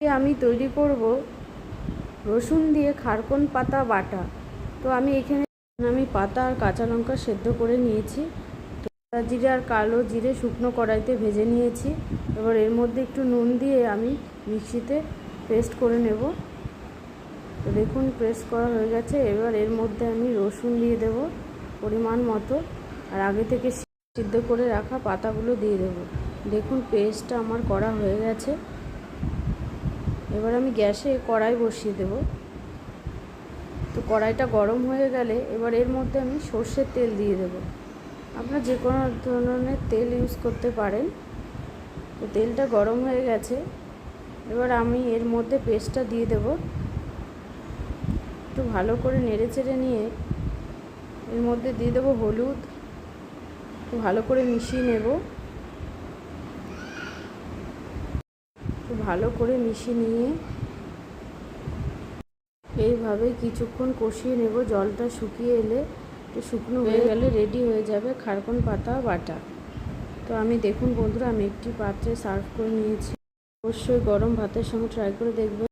আমি তৈরি করব রসুন দিয়ে খারকন পাতা বাটা। তো আমি এখানে আমি পাতা আর কাঁচা লঙ্কা সেদ্ধ করে নিয়েছি। জিরে আর কালো জিরে শুকনো কড়াইতে ভেজে নিয়েছি। এবার এর মধ্যে একটু নুন দিয়ে আমি মিক্সিতে পেস্ট করে নেব। তো দেখুন, পেস্ট করা হয়ে গেছে। এবার এর মধ্যে আমি রসুন দিয়ে দেব পরিমাণ মতো। আর আগে থেকে সিদ্ধ করে রাখা পাতাগুলো দিয়ে দেবো। দেখুন, পেস্টটা আমার করা হয়ে গেছে। এবার আমি গ্যাসে কড়াই বসিয়ে দেব। তো কড়াইটা গরম হয়ে গেলে এবার এর মধ্যে আমি সর্ষের তেল দিয়ে দেব। আপনার যে কোনো ধরনের তেল ইউজ করতে পারেন। তো তেলটা গরম হয়ে গেছে। এবার আমি এর মধ্যে পেস্টটা দিয়ে দেব। একটু ভালো করে নেড়ে চেড়ে নিয়ে এর মধ্যে দিয়ে দেবো হলুদ। ভালো করে মিশিয়ে নেব। ভালো করে মিশিয়ে নিয়ে এইভাবে কিছুক্ষণ কষিয়ে নেব। জলটা শুকিয়ে এলে একটু শুকনো হয়ে গেলে রেডি হয়ে যাবে খারকন পাতা বাটা। তো আমি দেখুন বন্ধুরা আমি একটি পাত্রে সার্ভ করে নিয়েছি। অবশ্যই গরম ভাতের সঙ্গে ট্রাই করে দেখবেন।